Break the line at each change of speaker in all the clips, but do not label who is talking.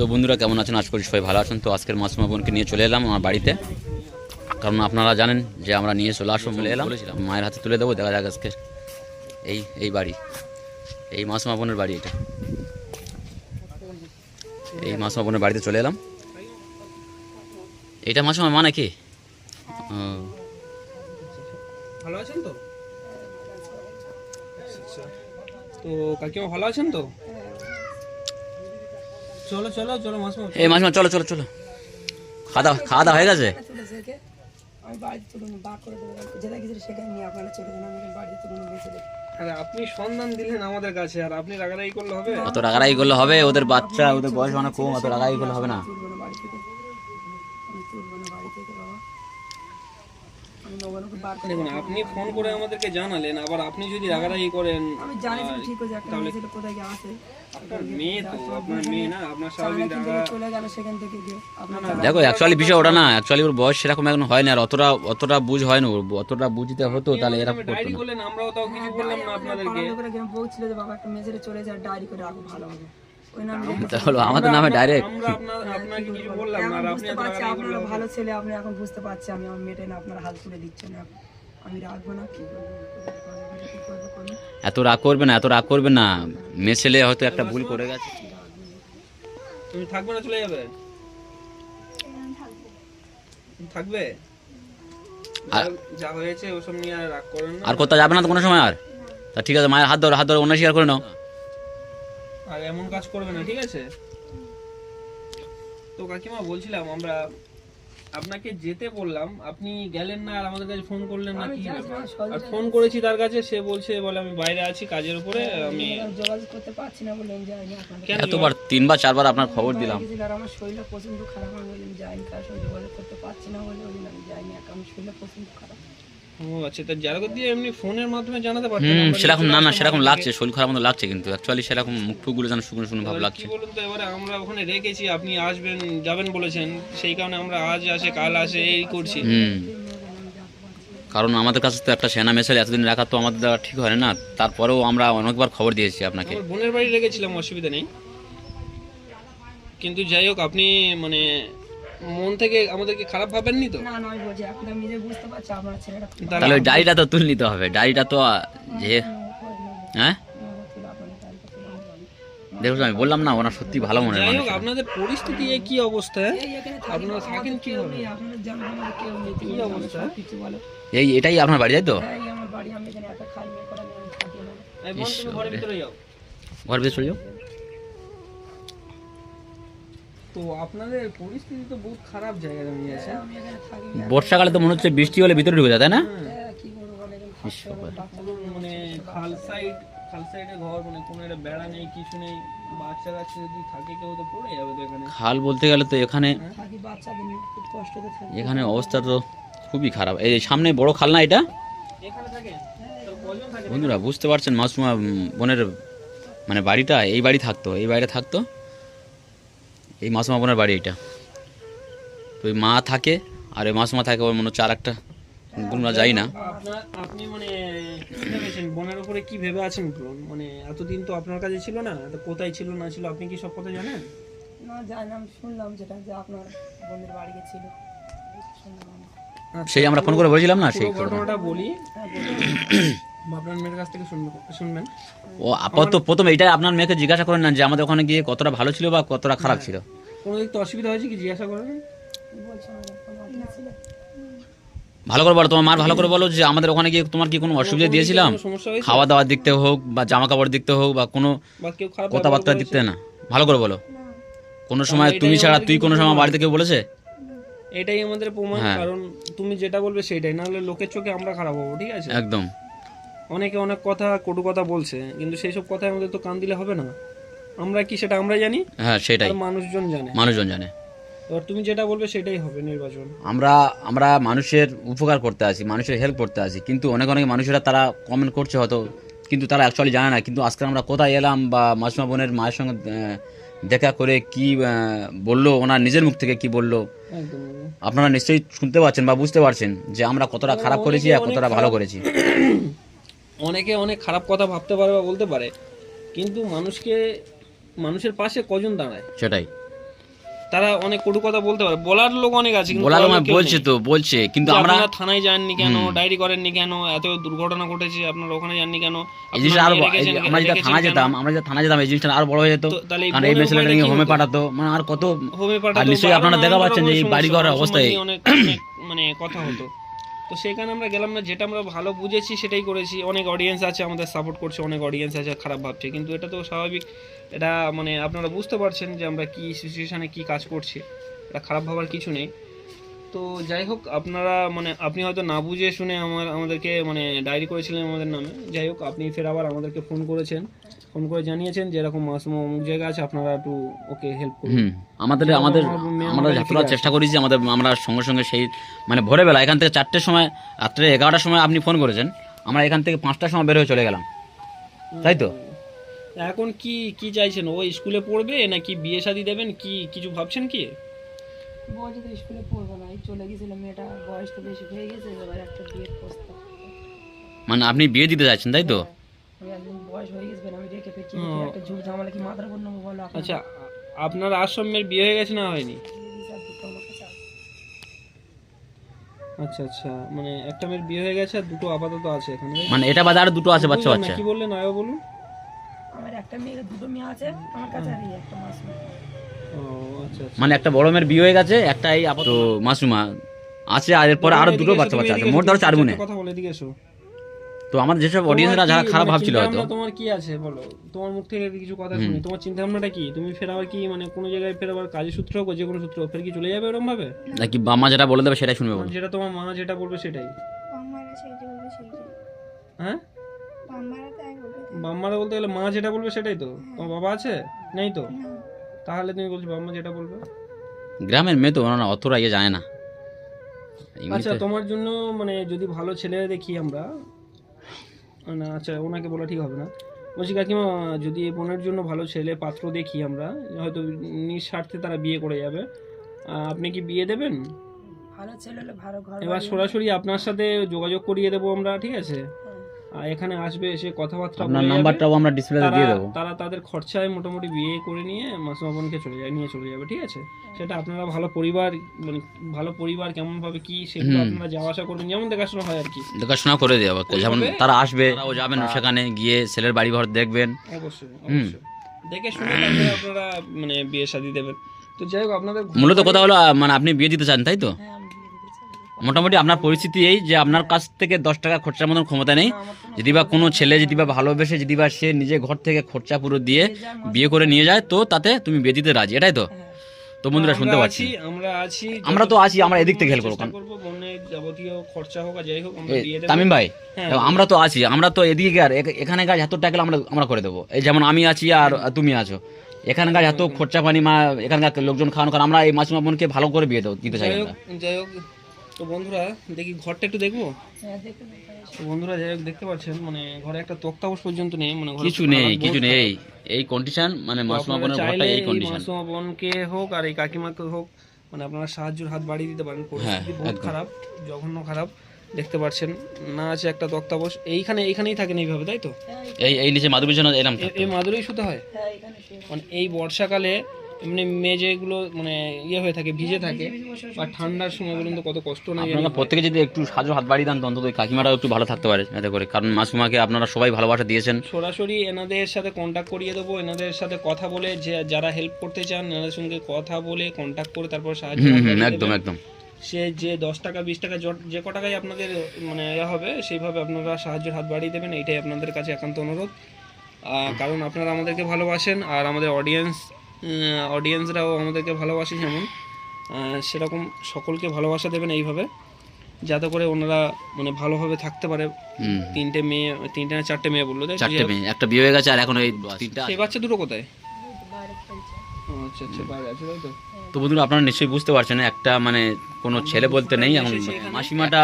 তো বন্ধুরা, কেমন আছেন? আজ করি সবাই ভালো আছেন। তো আজকের মাসুমা বোনকে নিয়ে চলে এলাম আমার বাড়িতে। কারণ আপনারা জানেন যে আমরা নিয়ে চলে আসব চলে এলাম। মায়ের হাতে তুলে দেবো, দেখা যাক আজকে। এই এই বাড়ি। এই মাসুমা বোনের বাড়ি এটা। এই মাসুমা বোনের বাড়িতে চলে এলাম। এটা মাসুমা মা নাকি?
ভালো আছেন তো। তো কাকিমা ভালো আছেন তো? চলো চলো চলো মাস
এই মাসুমা চলো চলো চলো। খাওয়া দাওয়া খাওয়া দাওয়া হয়ে গেছে?
আমি বাড়িতে তুলুন বা করে দেবো। যেটা কিছু সেটা নিয়ে আপনারা চলে যান আমি বাড়িতে তুলুন বেঁচে দেবো
আরে আপনি সন্ধান দিলেন আমাদের কাছে আর আপনি রাগারাগি করলে হবে?
অত রাগারাগি করলে হবে? ওদের বাচ্চা ওদের বয়স অনেক কম অত রাগারাগি করলে হবে না?
দেখুন আপনি ফোন করে আমাদেরকে জানালেন আবার আপনি যদি রাগারাগি করেন
আমি জানি তো ঠিক আছে একটা মেয়ে ছেলে কোথায় গিয়ে আছে
আপনার মেয়ে তো আপনার মেয়ে না আপনার স্বাভাবিক রাগা
চলে গেল সেখান থেকে গিয়ে।
দেখো অ্যাকচুয়ালি বিষয় ওটা না অ্যাকচুয়ালি ওর বয়স সেরকম এখন হয় না আর অতটা অতটা বুঝ হয় না ওর অতটা বুঝতে হতো তাহলে এরকম করতো না।
আমরাও তাও কিছু বললাম না আপনাদেরকে।
বলছিল যে বাবা একটা মেয়ে চলে যায় ডায়েরি করে রাখো ভালো হবে।
হলো আমাদের নামে ডাইরেক্ট
বুঝতে
এত
পারছি আপনারা ভালো ছেলে আপনি এখন বুঝতে পারছি আমি আমার মেয়েটা না হাল তুলে দিচ্ছেন আমি রাখব না কি করব কি করব করব
এত রাগ করবে না এত রাগ করবে না। মেয়ে ছেলে হয়তো একটা ভুল করে গেছে।
তুমি থাকবে না চলে যাবে? থাকবে?
আর-
যা- যা হয়েছে ওসব নিয়ে আর রাগ করেন
আর কোথাও যাবে না তো কোনো সময় আর? তা ঠিক আছে মায়ের হাত ধরো হাত ধরো অন্য স্বীকার করে নাও।
আর এমন কাজ করবে না ঠিক আছে? তো কাকিমা বলছিলাম আমরা আপনাকে যেতে বললাম আপনি গেলেন না আর আমাদের কাছে ফোন করলেন না কি আর ফোন করেছি তার কাছে সে বলছে বলে আমি বাইরে আছি কাজের উপরে আমি
আমি যোগাযোগ করতে পারছি না বলে আমি যাইনি আপনাদের
কেন
এতবার তিনবার চারবার আপনার খবর দিলাম।
আমার শরীরটা প্রচণ্ড খারাপ আমি আমি যাইনি তার সঙ্গে যোগাযোগ করতে পারছি না বলে আমি যাইনি একা আমার শরীরটা প্রচণ্ড খারাপ।
ও আচ্ছা তা দিয়ে এমনি ফোনের মাধ্যমে জানাতে পারতেন
হুম সেরকম না না সেরকম লাগছে শরীর খারাপ মতো লাগছে কিন্তু। অ্যাকচুয়ালি সেরকম মুখ টুকগুলো যেন শুকনো শুকনো ভাব লাগছে
কি বলুন তো এবারে আমরা ওখানে রেখেছি আপনি আসবেন যাবেন বলেছেন সেই কারণে আমরা আজ আসে কাল আসে এই করছি।
হুম। কারণ আমাদের কাছে তো একটা সেনা মেসেজ এতদিন রাখা তো আমাদের দেওয়া ঠিক হয় না তারপরেও আমরা অনেকবার খবর দিয়েছি আপনাকে।
বোনের বাড়ি রেখেছিলাম অসুবিধা নেই। কিন্তু যাই হোক আপনি মানে মন থেকে আমাদেরকে খারাপ ভাবেননি তো?
না না আমি বলছি এখন নিজে বুঝতে পারছি আপনার ছেলেটা
তাহলে ওই ডায়েরিটা তো তুলে নিতে হবে ডায়েরিটা তো যে হ্যাঁ দেখো আমি বললাম না ওনার সত্যি ভালো মানুষ
হোক আপনাদের পরিস্থিতি এ কি অবস্থা? হ্যাঁ?
এই
আপনারা থাকেন কি হবে?
আমার
কি অবস্থা?
এই এটাই আপনার বাড়ি তাই তো?
হ্যাঁ এই আমার বাড়ি
তো আপনাদের পরিস্থিতি তো বহুত খারাপ জায়গায় দাঁড়িয়ে আছে।
থাকি
বর্ষাকালে তো মনে হচ্ছে বৃষ্টি হলে ভিতরে ঢুকে যায় তাই না?
হ্যাঁ।
পুরো মানে খাল সাইড খাল সাইডে ঘর মানে কোনো একটা বেড়া নেই কিছু নেই বাচ্চা কাচ্চা যদি থাকে কেউ তো পড়ে যাবে তো এখানে।
খাল বলতে গেলে তো এখানে এখানে অবস্থা তো খুবই খারাপ। এই সামনে বড় খাল না এটা? বন্ধুরা বুঝতে পারছেন মাসুমা বোনের মানে বাড়িটা এই বাড়ি থাকতো এই বাড়িটা থাকতো? এই মাসুমা বোনের বাড়ি এটা তো ওই মা থাকে আর ওই মাসুমা থাকে ওর মনে হচ্ছে আর একটা। আমরা যাই না।
আপনি মানে বোনের উপরে কি ভেবে আছেন বলুন মানে এতদিন তো আপনার কাছে ছিল না তো কোথায় ছিল না ছিল আপনি কি সব কথা জানেন?
না শুনলাম যেটা যে আপনার বোনের বাড়ি গেছিল
সেই আমরা ফোন করে বলেছিলাম না সেই
ঘটনাটা বলি।
হ্যাঁ।
আপনার মেয়ের কাছ থেকে শুনবেন শুনবেন।
ও আপাতত প্রথম এইটা আপনার মেয়েকে জিজ্ঞাসা করেন না যে আমাদের ওখানে গিয়ে কতটা ভালো ছিল বা কতটা খারাপ ছিল।
কোনো দিক তো অসুবিধা হয়েছে কি জিজ্ঞাসা করেন?
ভালো করে বলো তোমার মার ভালো করে বলো যে আমাদের ওখানে গিয়ে তোমার কি কোনো অসুবিধা দিয়েছিলাম? খাওয়া দাওয়ার দিক থেকে হোক বা জামা কাপড় দিক থেকে হোক বা কোনো
কথাবার্তা কেউ খারাপ
কথাবার্তার দিক থেকে না। ভালো করে বলো। কোনো সময় তুমি ছাড়া তুই কোনো সময় বাড়িতে কেউ বলেছে?
এটাই আমাদের প্রমাণ
হ্যাঁ।
কারণ তুমি যেটা বলবে সেটাই না হলে লোকের চোখে আমরা খারাপ হব ঠিক আছে?
একদম।
অনেকে অনেক কথা কটু কথা বলছে কিন্তু সেই সব কথায় আমাদের তো কান দিলে হবে না। আমরা কি সেটা আমরা জানি?
হ্যাঁ সেটাই।
আর মানুষজন জানে।
মানুষজন জানে।
এবার তুমি যেটা বলবে সেটাই হবে নির্বাচন।
আমরা আমরা মানুষের উপকার করতে আসি মানুষের হেল্প করতে আসি কিন্তু অনেক অনেক মানুষেরা তারা কমেন্ট করছে হয়তো কিন্তু তারা অ্যাকচুয়ালি জানে না কিন্তু আজকে আমরা কোথায় এলাম বা মাসুমা বোনের মায়ের সঙ্গে দেখা করে কি বলল ওনার নিজের মুখ থেকে কি বলল? আপনারা নিশ্চয়ই শুনতে পাচ্ছেন বা বুঝতে পারছেন যে আমরা কতটা খারাপ করেছি আর কতটা ভালো করেছি।
অনেকে অনেক খারাপ কথা ভাবতে পারে বা বলতে পারে কিন্তু মানুষকে মানুষের পাশে কজন দাঁড়ায়?
সেটাই।
তারা অনেক কটু কথা বলতে পারে। বলার লোক অনেক আছে কিন্তু
বলার মানে
লোক
বলছে তো বলছে কিন্তু আমরা
থানায় যাননি কেন? ডায়েরি করেননি কেন? এত দুর্ঘটনা ঘটেছে আপনারা ওখানে যাননি কেন?
এই জিনিসটা
আরও
আমরা
রেখেছেন
থানা যেতাম আমরা যেটা থানা যেতাম এই জিনিসটা আরও বড় হয়ে যেত।
তাহলে
কারণ এই
উপায়টা
নিয়ে হোমে পাঠাতো। মানে আর কত
হোমে পাঠাতো,
নিশ্চয়ই আপনারা দেখা পাচ্ছেন যে এই বাড়ি ঘরের অবস্থায়।
অনেক মানে কথা হতো। তো সেখানে আমরা গেলাম না, যেটা আমরা ভালো বুঝেছি সেটাই করেছি। অনেক অডিয়েন্স আছে, আমাদের সাপোর্ট করছে, অনেক অডিয়েন্স আছে, খারাপ ভাবছে। কিন্তু এটা তো স্বাভাবিক। এটা মানে আপনারা বুঝতে পারছেন যে আমরা কী সিচুয়েশানে কী কাজ করছি। এটা খারাপ ভাবার কিছু নেই। তো যাই হোক, আপনারা মানে আপনি হয়তো না বুঝে শুনে আমার, আমাদেরকে মানে ডায়েরি করেছিলেন আমাদের নামে। যাই হোক, আপনি ফের আবার আমাদেরকে ফোন করেছেন। ফোন করে জানিয়েছেন যে এরকম মাসুম অমুক জায়গা আছে আপনারা একটু ওকে হেল্প করুন।
হুম আমাদের আমাদের
আমরা
আমার যতটা চেষ্টা করেছি আমাদের আমরা সঙ্গে সঙ্গে সেই মানে ভোরবেলা এখান থেকে চারটের সময় রাত্রে এগারোটার সময় আপনি ফোন করেছেন। আমরা এখান থেকে পাঁচটার সময় বের হয়ে চলে গেলাম। তাই তো?
এখন কি কি চাইছেন? ও স্কুলে পড়বে নাকি বিয়ে শাদী দেবেন? কি কিছু ভাবছেন কি?
বলছে তো স্কুলে পড়ব না এই চলে গেছিল মেয়েটা বয়স তো বেশি হয়ে গেছে এবার একটা বিয়ের প্রস্তাব।
মানে আপনি বিয়ে দিতে চাইছেন তাই তো?
আমি একদিন বয়স হয়ে গেছে আমি রেখে ফেঁকে একটা ঝুঁক ঝামেলা কি মাথার উপর নেব বলো
আচ্ছা আপনার আশ্রমের বিয়ে হয়ে গেছে না হয়নি। আচ্ছা আচ্ছা মানে একটা মেয়ের বিয়ে হয়ে গেছে আর দুটো আপাতত আছে এখানে
মানে এটা বাদে আরও দুটো আছে বাচ্চা বাচ্চা।
কি বললেন আয়ো বলুন?
আমার একটা মেয়ে দুটো মেয়ে আছে আমার কাছে আর একটা মাস
ও আচ্ছা আচ্ছা।
মানে একটা বড় মেয়ের বিয়ে হয়ে গেছে একটা এই আপাতত মাসুমা আছে আর এরপরে আরও দুটো বাচ্চা বাচ্চা আছে মোট ধরো চার
একটা কথা বলে এদিকে এসো।
তো আমাদের যেসব অডিয়েন্সরা
তোমার
যারা
কি-
খারাপ
মানে
ভাবছিল হয়তো।
তোমার কি আছে বলো? তোমার মুখ থেকে কিছু কথা শুনি। তোমার চিন্তা ভাবনাটা কি? তুমি ফের আবার কি মানে কোনো জায়গায় ফের আবার কাজের সূত্র হোক যে কোনো সূত্র হোক, ফের কি চলে যাবে এরকম ভাবে
নাকি বাবা যেটা বলে দেবে সেটাই শুনবে বলো।
যেটা তোমার মা যেটা বলবে সেটাই। হ্যাঁ?
বাম্মারা
বলতে গেলে মা যেটা বলবে সেটাই তো? তোমার বাবা আছে? নেই তো? তাহলে তুমি বলছো বাম্মা যেটা বলবে?
গ্রামের মেয়ে তো ওনারা অতটা ইয়ে জানে না।
আচ্ছা তোমার জন্য মানে যদি ভালো ছেলে দেখি আমরা না আচ্ছা ওনাকে বলা ঠিক হবে না। বলছি কাকিমা যদি এই বোনের জন্য ভালো ছেলে পাত্র দেখি আমরা হয়তো নিঃস্বার্থে তারা বিয়ে করে যাবে। আপনি কি বিয়ে দেবেন?
ভালো ছেলে হলে ভালো ঘর
এবার সরাসরি আপনার সাথে যোগাযোগ করিয়ে দেবো আমরা ঠিক আছে? এখানে আসবে এসে কথাবার্তা
আপনার নাম্বারটাও আমরা ডিসপ্লেতে দিয়ে দেবো।
তারা তাদের খরচায় মোটামুটি বিয়ে করে নিয়ে মাসুমা বোনকে চলে যায় নিয়ে চলে যাবে ঠিক আছে? সেটা আপনারা ভালো পরিবার মানে ভালো পরিবার কেমন ভাবে কি সেগুলো আপনারা যাওয়া আসা করবেন যেমন দেখাশোনা হয় আর কি।
দেখাশোনা করে দেওয়া যেমন তারা আসবে তারাও যাবেন সেখানে গিয়ে ছেলের বাড়ি ঘর দেখবেন।
অবশ্যই অবশ্যই। দেখে শুনে আপনারা মানে বিয়ে শাদী দেবেন। তো যাই হোক আপনাদের
মূলত কথা হলো মানে আপনি বিয়ে দিতে চান তাই তো
হ্যাঁ আমি বিয়ে দিতে চাই
মোটামুটি আপনার পরিস্থিতি এই যে আপনার কাছ থেকে দশ টাকা খরচার মতন ক্ষমতা নেই। যদি বা কোনো ছেলে যদি বা ভালোবেসে যদি বা সে নিজে ঘর থেকে খরচা পুরো দিয়ে বিয়ে করে নিয়ে যায় তো তাতে তুমি বিয়ে দিতে রাজি এটাই তো। তো বন্ধুরা শুনতে পাচ্ছি।
আমরা আছি
আমরা তো আছি আমরা এদিক থেকে হেল্প করব
যাবতীয় খরচা হোক যাই হোক আমরা দিয়ে দেবো।
তামিম ভাই
হ্যাঁ,
আমরা তো আছি আমরা তো এদিকে আর এখ- এখানে কাজ এত টাকা আমরা আমরা করে দেবো। এই যেমন আমি আছি আর তুমি আছো। এখানকার এত খরচা পানি মা এখানকার লোকজন খাওয়ানো কারণ আমরা এই মাসুমা বোনকে ভালো করে বিয়ে দেবো দিতে চাই
যাই হোক তো বন্ধুরা দেখি ঘরটা একটু দেখব?
হ্যাঁ
বন্ধুরা যাই হোক দেখতে পাচ্ছেন মানে ঘরে একটা তক্তাবশ পর্যন্ত নেই মানে
কিছু নেই কিছু নেই এই কন্ডিশন মানে মাসুমা বোনের ঘরটা এই কন্ডিশন
মাসুমা বোনকে হোক আর এই কাকিমাকে হোক মানে আপনারা সাহায্যের হাত বাড়িয়ে দিতে পারেন পরিস্থিতি বহুত
হ্যাঁ,
খারাপ জঘন্য খারাপ দেখতে পাচ্ছেন না আছে একটা তক্তাবশ এইখানে এইখানেই থাকেন এইভাবে তাই তো?
এই এই নিচে মাধুরী জন্য এলাম
এই মাদুরেই শুতে হয়?
হ্যাঁ এখানে
মানে এই বর্ষাকালে এমনি মেঝেগুলো মানে ইয়ে হয়ে থাকে ভিজে থাকে বা ঠান্ডার সময় বলুন তো কত কষ্ট না
আপনারা প্রত্যেকে যদি একটু সাহায্য হাত বাড়িয়ে দেন অন্তত ওই কাকিমাটাও একটু ভালো থাকতে পারে এতে করে। কারণ মাসুমাকে আপনারা সবাই ভালোবাসা দিয়েছেন।
সরাসরি এনাদের সাথে কন্ট্যাক্ট করিয়ে দেবো এনাদের সাথে কথা বলে যে যারা হেল্প করতে চান এনাদের সঙ্গে কথা বলে কন্ট্যাক্ট করে তারপর সাহায্য
একদম একদম।
সে যে দশ টাকা বিশ টাকা যে ক টাকায় আপনাদের মানে ইয়ে হবে সেইভাবে আপনারা সাহায্যের হাত বাড়িয়ে দেবেন এইটাই আপনাদের কাছে একান্ত অনুরোধ। কারণ আপনারা আমাদেরকে ভালোবাসেন আর আমাদের অডিয়েন্স অডিয়েন্সরাও আমাদেরকে ভালোবাসে যেমন। সেরকম সকলকে ভালোবাসা দেবেন এইভাবে যাতে করে ওনারা মানে ভালোভাবে থাকতে পারে।
হুম।
তিনটে মেয়ে তিনটে না চারটে মেয়ে বলল তো?
চারটে মেয়ে একটা বিয়ে হয়ে গেছে আর এখন এই তিনটা
সেই বাচ্চা দুটো কোথায়? আচ্ছা আচ্ছা বাইরে আছে তাই তো?
তো বন্ধুরা আপনারা নিশ্চয়ই বুঝতে পারছেন একটা মানে কোনো ছেলে বলতে নেই এখন মাসিমাটা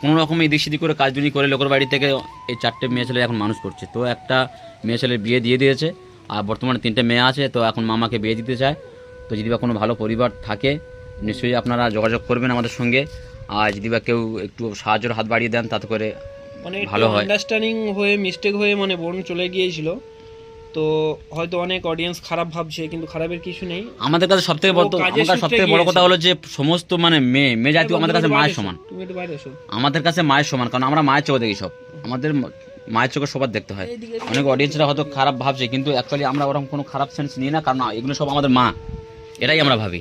কোনো রকম এদিক সেদিক করে কাজ করে লোকের বাড়ি থেকে এই চারটে মেয়ে ছেলে এখন মানুষ করছে। তো একটা মেয়ে ছেলের বিয়ে দিয়ে দিয়েছে আর বর্তমানে তিনটে মেয়ে আছে তো এখন মামাকে বিয়ে দিতে চায়। তো যদি বা কোনো ভালো পরিবার থাকে নিশ্চয়ই আপনারা যোগাযোগ করবেন আমাদের সঙ্গে। আর যদি বা কেউ একটু সাহায্যের হাত বাড়িয়ে দেন তাতে করে
মানে
ভালো হয়।
আন্ডারস্ট্যান্ডিং হয়ে মিস্টেক হয়ে মানে বোন চলে গিয়েছিল। তো হয়তো অনেক অডিয়েন্স খারাপ ভাবছে কিন্তু খারাপের কিছু নেই।
আমাদের কাছে সব থেকে বড়
ও কাজের
সব থেকে
সূত্রে
বড় কথা হলো যে সমস্ত মানে মেয়ে মেয়ে জাতীয় আমাদের কাছে মায়ের সমান।
তুমি একটু বাইরে
আমাদের কাছে মায়ের সমান কারণ আমরা মায়ের চোখে দেখি সব। আমাদের মায়ের চোখে সবার দেখতে হয়। অনেক অডিয়েন্সরা হয়তো খারাপ ভাবছে কিন্তু অ্যাকচুয়ালি আমরা ওরকম কোনো খারাপ সেন্স নিই না কারণ এগুলো সব আমাদের মা। এটাই আমরা ভাবি।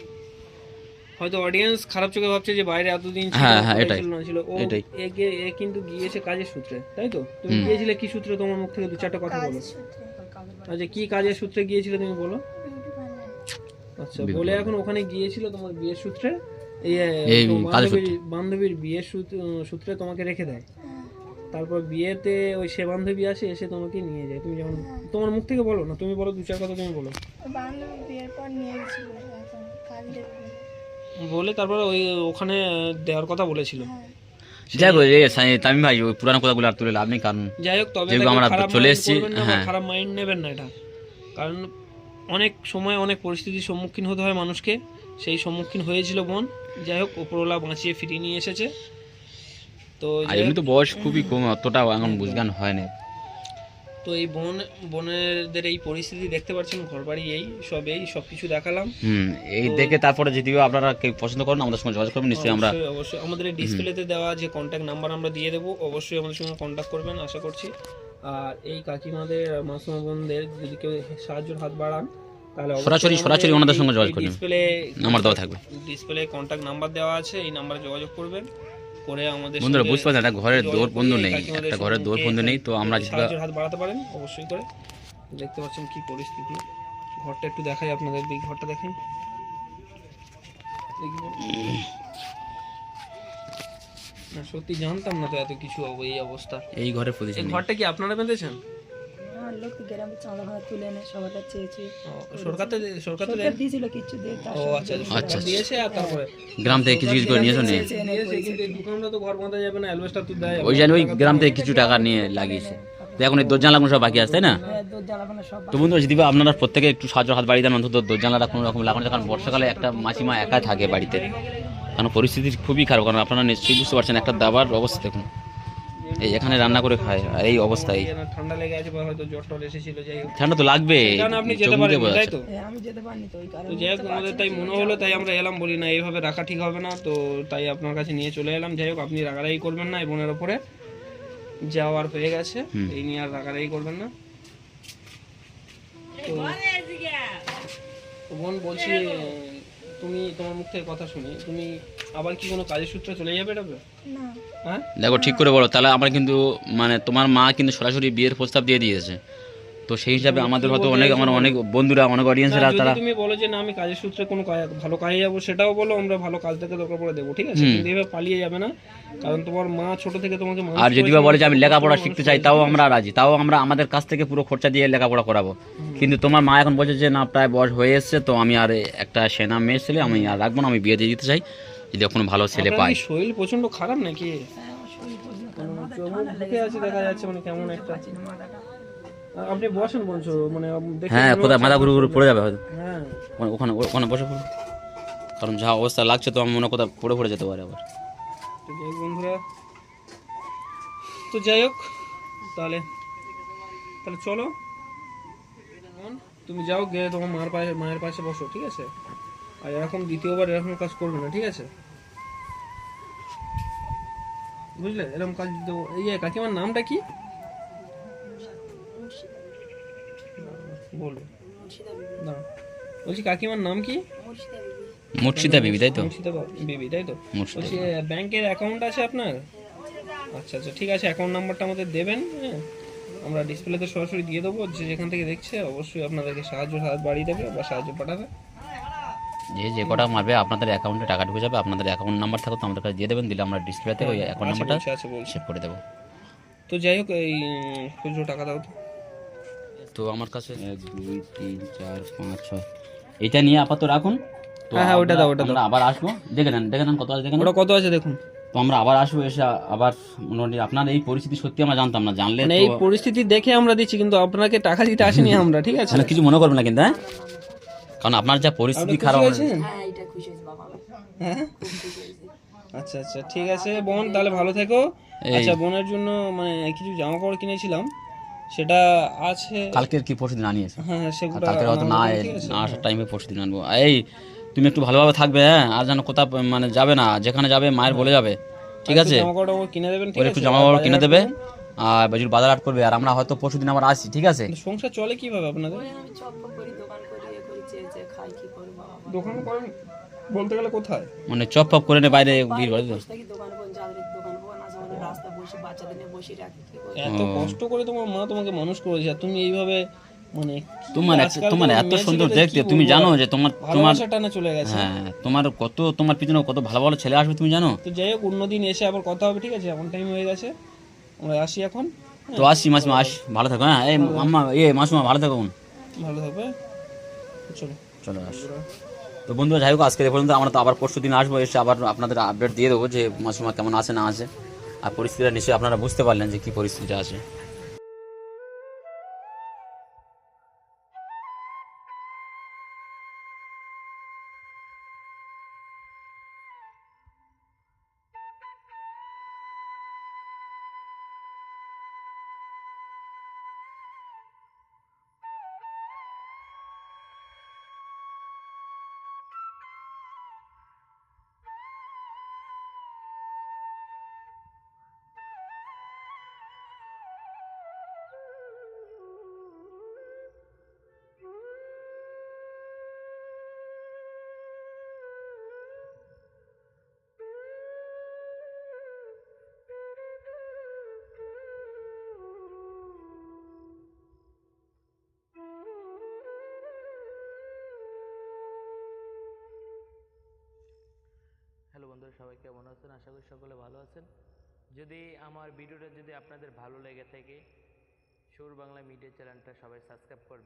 হয়তো অডিয়েন্স খারাপ চোখে ভাবছে যে বাইরে এতদিন
হ্যাঁ, হ্যাঁ, এটাই।
ছিল ও। এ কিন্তু গিয়েছে কাজের সূত্রে তাই তো? তুমি গিয়েছিলে কি সূত্রে? তোমার মুখ থেকে দু চারটা কথা বলো। আচ্ছা কি কাজের সূত্রে গিয়েছিলে তুমি বলো? আচ্ছা বলে এখন ওখানে গিয়েছিল তোমার বিয়ের সূত্রে এই বান্ধবীর বান্ধবীর বিয়ের সূত্র- সূত্রে তোমাকে রেখে দেয়। তারপর বিয়েতে ওই সে বান্ধবী আসে এসে তোমাকে নিয়ে যায়। তুমি যেমন তোমার মুখ থেকে বলো না তুমি বলো দু চার কথা তুমি বলো।
বান্ধবী বিয়ের পর নিয়ে গেছিল এখন কাজ দেবে বলে।
তারপরে ওই ওখানে দেওয়ার কথা বলেছিল।
হ্যাঁ।
যাই হোক এই সাই- তামিম ভাই ওই পুরানো কথাগুলো আর তুলে লাভ নেই কারণ
যাই হোক তবে
আমরা চলে এসেছি, হ্যাঁ।
খারাপ মাইন্ড নেবেন না এটা। কারণ অনেক সময় অনেক পরিস্থিতির সম্মুখীন হতে হয় মানুষকে। সেই সম্মুখীন হয়েছিল বোন। যাই হোক ওপরওয়ালা বাঁচিয়ে ফিরিয়ে নিয়ে এসেছে। তো
আর এমনি তো বয়স খুবই কম অতটা এখন বুঝগান হয় না
তো এই বোন বোনেদের এই পরিস্থিতি দেখতে পাচ্ছেন ঘর বাড়ি এই সব এই সব কিছু দেখালাম।
হুম এই দেখে তারপরে যদিও আপনারা কেউ পছন্দ করেন আমাদের সঙ্গে যোগাযোগ করবেন নিশ্চয়ই আমরা
অবশ্যই আমাদের এই ডিসপ্লেতে দেওয়া যে কন্ট্যাক্ট নাম্বার আমরা দিয়ে দেবো অবশ্যই আমাদের সঙ্গে কন্ট্যাক্ট করবেন আশা করছি। আর এই কাকিমাদের মাসুমা বোনদের যদি কেউ সাহায্যের হাত বাড়ান তাহলে
সরাসরি সরাসরি ওনাদের সঙ্গে যোগাযোগ করবেন।
ডিসপ্লে
নাম্বার দেওয়া থাকবে।
ডিসপ্লে কন্ট্যাক্ট নাম্বার দেওয়া আছে এই নাম্বারে যোগাযোগ করবেন। করে আমাদের
বন্ধুরা বুঝতে পারছেন একটা ঘরের দৌড় বন্ধু নেই একটা ঘরের দৌড় বন্ধু নেই তো আমরা
হাত বাড়াতে পারেন অবশ্যই করে। দেখতে পাচ্ছেন কি পরিস্থিতি। ঘরটা একটু দেখাই আপনাদের দিক ঘরটা দেখেন। না সত্যি জানতাম না তো এত কিছু এই অবস্থা।
এই ঘরে
এই ঘরটা কি আপনারা বেঁধেছেন?
গ্রামে চাঁদা ভাড়া তুলে এনে সবার কাছে চেয়েছি।
সরকার তো সরকার তো
সরকার দিয়েছিল কিছু দিয়ে
ও আচ্ছা সরকার দিয়েছে আর তারপরে
গ্রাম থেকে কিছু কিছু করে নিয়েছো নিয়ে
কিন্তু দোকানটা তো ঘর বাঁধা যাবে না অ্যালবেস্টার তো দেয়।
ওই জন্য ওই গ্রাম থেকে কিছু টাকা নিয়ে লাগিয়েছে। তো এখন এই দরজা লাগানো সব বাকি আছে তাই না?
হ্যাঁ
তো বন্ধু যদি আপনারা প্রত্যেকে একটু সাহায্য হাত বাড়িয়ে দেন অন্তত দরজালাটা কোনো রকম লাগানো। কারণ বর্ষাকালে একটা মাসিমা একা থাকে বাড়িতে। কারণ পরিস্থিতি খুবই খারাপ কারণ আপনারা নিশ্চয়ই বুঝতে পারছেন একটা দাবার অবস্থা দেখুন। এই এখানে রান্না করে খায় আর এই অবস্থায়।
যেন ঠান্ডা লেগে আছে বা হয়তো জ্বর টর এসেছিল যাই হোক।
ঠান্ডা তো লাগবে
কারণ আপনি যেতে পারেন তাই তো?
হ্যাঁ, আমি যেতে পারিনি তো ওই
তো
কারণে
যাই হোক আমাদের তাই মনে হলো তাই আমরা এলাম বলি না এইভাবে রাখা ঠিক হবে না তো তাই আপনার কাছে নিয়ে চলে এলাম। যাই হোক আপনি রাগারাগি করবেন না এই বোনের ওপরে। যাওয়ার হয়ে গেছে এই নিয়ে আর রাগারাগি করবেন না। তো বোন বলছি তুমি তোমার মুখ থেকে কথা শুনি তুমি আবার কি কোনো কাজের সূত্রে চলে যাবে এটা
না।
হ্যাঁ?
দেখো ঠিক করে বলো তাহলে আমরা কিন্তু মানে তোমার মা কিন্তু সরাসরি বিয়ের প্রস্তাব দিয়ে দিয়েছে। তো সেই হিসাবে আমাদের হয়তো অনেক আমার অনেক বন্ধুরা অনেক অডিয়েন্সরা তারা
তুমি বলো যে না আমি কাজের সূত্রে কোনো কাজ- ভালো কাজে যাব সেটাও বলো আমরা ভালো কাজ থেকে দরকার পড়ে দেবো ঠিক আছে? কিন্তু এভাবে পালিয়ে যাবে না। কারণ তোমার মা ছোট থেকে তোমাকে মানুষ
আর যদি বা বলে যে আমি লেখাপড়া শিখতে চাই তাও আমরা রাজি তাও আমরা আমাদের কাছ থেকে পুরো খরচা দিয়ে লেখাপড়া করাবো। কিন্তু তোমার মা এখন বলছে যে না প্রায় বয়স হয়ে এসছে তো আমি আর একটা সেনা মেয়ে ছেলে আমি আর রাখব না আমি বিয়ে দিয়ে দিতে চাই। যদি কোনো ভালো ছেলে
পায়। শরীর প্রচণ্ড খারাপ নাকি?
হ্যাঁ,
মানে কেমন একটা।
পাচ্ছি
আপনি বসেন বলছো মানে
হ্যাঁ কোথায়? মাথা ঘুরে ঘুরে পড়ে যাবে হয়তো।
হ্যাঁ।
ওখানে- ওখানে ওখানে বসে পড়ো কারণ যা অবস্থা লাগছে তো আমি মনে কোথাও পড়ে পড়ে যেতে পারে আবার।
বন্ধুরা। তো যাই হোক তাহলে তাহলে চলো। তুমি যাও গিয়ে তোমার মার পাশে মায়ের পাশে বসো ঠিক আছে? আর এরকম দ্বিতীয়বার এরকম কাজ করবে না ঠিক আছে? বুঝলে? এরকম কাজ এই যে কাকিমার নামটা কি? বলো। না বলছি কাকিমার নাম কি?
মুর্শিদা বিবি তাই তো?
মুর্শিদা বেবি তাই তো? বলছি ব্যাংকের অ্যাকাউন্ট আছে আপনার? আচ্ছা আচ্ছা ঠিক আছে অ্যাকাউন্ট নাম্বারটা আমাদের দেবেন হ্যাঁ? আমরা ডিসপ্লেতে সরাসরি দিয়ে দেবো যে যেখান থেকে দেখছে অবশ্যই আপনাদেরকে সাহায্য হাত বাড়িয়ে দেবে বা সাহায্য পাঠাবে।
যে যে কটা মারবে আপনাদের অ্যাকাউন্টে টাকা ঢুকে যাবে আপনাদের অ্যাকাউন্ট নাম্বার থাকো তো আমাদের কাছে দিয়ে দেবেন দিলে আমরা ডিসপ্লেতে ওই অ্যাকাউন্ট নাম্বারটা সেভ করে দেবো।
তো যাই হোক এই খুচরো টাকা দাও তো।
তো আমার কাছে এক দুই তিন চার পাঁচ ছয় এটা নিয়ে আপাতত রাখুন। তো
হ্যাঁ, হ্যাঁ, ওটা দাও, ওটা দাও।
আবার আসব। দেখে নেন দেখে নেন কত আছে দেখে নেন।
ওটা কত আছে দেখুন।
তো আমরা আবার আসব এসে আবার মোটামুটি আপনার এই পরিস্থিতি সত্যি আমরা জানতাম না জানলে
মানে এই পরিস্থিতি দেখে আমরা দিচ্ছি কিন্তু আপনাকে টাকা দিতে আসেনি আমরা ঠিক আছে?
মানে কিছু মনে করবেন না কিন্তু হ্যাঁ? কারণ আপনার যা পরিস্থিতি খারাপ
হয়েছেন
হ্যাঁ এটা খুশি হয়েছে বাবা
হ্যাঁ? আচ্ছা আচ্ছা ঠিক আছে বোন তাহলে ভালো থেকো। আচ্ছা বোনের জন্য মানে কিছু জামা কাপড় কিনেছিলাম। সেটা আছে।
কালকের কি পরশু দিন আনিয়েছে
হ্যাঁ হ্যাঁ, সেগুলো
কালকে হয়তো না? না আসার টাইমে পরশু দিন আনব। এই তুমি একটু ভালোভাবে থাকবে হ্যাঁ আর যেন কোথাও মানে যাবে না যেখানে যাবে মায়ের বলে যাবে ঠিক আছে?
জামা কাপড় কিনে দেবেন ঠিক আছে
একটু জামা কাপড় কিনে দেবে আর বাজুর বাজার হাট করবে আর আমরা হয়তো পরশু দিন আবার আসি ঠিক আছে?
সংসার চলে কীভাবে আপনাদের?
দোকান
করেন বলতে গেলে কোথায়?
মানে চপ ফপ করে নে বাইরে ভিড় করে
দোকান কোন যাদের দোকান কোন আছে আমাদের বসে বাচ্চাদের নিয়ে বসে রাখি
এত কষ্ট করে তোমার মা তোমাকে মানুষ করেছে তুমি এইভাবে মানে
তোমার তোমার এত সুন্দর দেখতে তুমি জানো যে তোমার তোমার
টানা চলে গেছে।
হ্যাঁ তোমার কত তোমার পিছনে কত ভালো ভালো ছেলে আসবে তুমি জানো?
তো যাই হোক অন্যদিন এসে আবার কথা হবে ঠিক আছে? এমন টাইম হয়ে গেছে। আমরা আসি এখন।
তো আসছি মাসিমা আস। ভালো থাকো হ্যাঁ? এই মাম্মা এ মাসিমা ভালো থাকো
ভালো থাকবে চলো।
চলো আস। তো বন্ধুরা, যাই হোক আজকে পর্যন্ত আমরা তো আবার পরশু দিন আসব, এসে আবার আপনাদের আপডেট দিয়ে দেবো যে মাসিমা কেমন আছে, না আছে। আর পরিস্থিতিটা নিশ্চয়ই আপনারা বুঝতে পারলেন যে কী পরিস্থিতিটা আছে।
সবাই কেমন আছেন? আশা করি সকলে ভালো আছেন। যদি আমার ভিডিওটা যদি আপনাদের ভালো লেগে থাকে, সুর বাংলা মিডিয়া চ্যানেলটা সবাই সাবস্ক্রাইব করবেন।